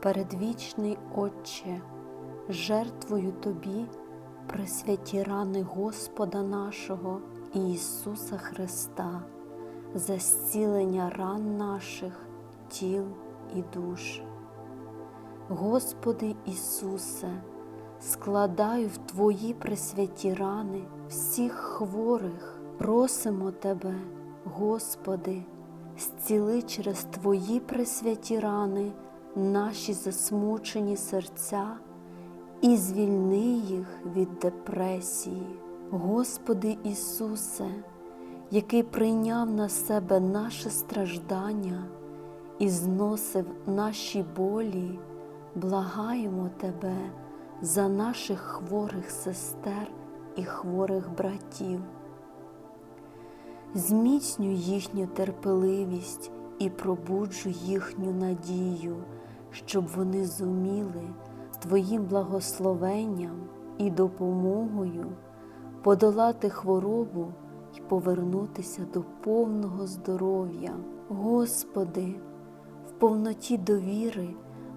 Передвічний Отче, жертвою Тобі присвяті рани Господа нашого Ісуса Христа, за зцілення ран наших тіл і душ. Господи Ісусе, складаю в Твої пресвяті рани всіх хворих, просимо Тебе, Господи, зціли через Твої пресвяті рани наші засмучені серця і звільни їх від депресії. Господи Ісусе, який прийняв на себе наше страждання і зносив наші болі, благаємо Тебе за наших хворих сестер і хворих братів. Зміцнюй їхню терпеливість і пробуджуй їхню надію, щоб вони зуміли Твоїм благословенням і допомогою подолати хворобу і повернутися до повного здоров'я. Господи, в повноті довіри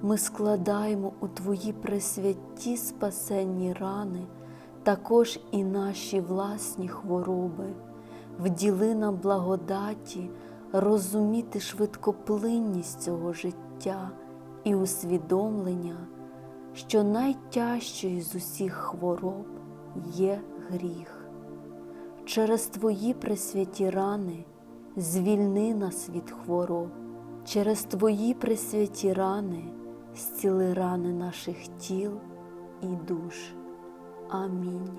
ми складаємо у Твої пресвяті спасенні рани також і наші власні хвороби. Вділи нам благодаті розуміти швидкоплинність цього життя і усвідомлення, що найтяжчою з усіх хвороб є гріх. Через Твої пресвяті рани звільни нас від хвороб, через Твої пресвяті рани зціли рани наших тіл і душ. Амінь.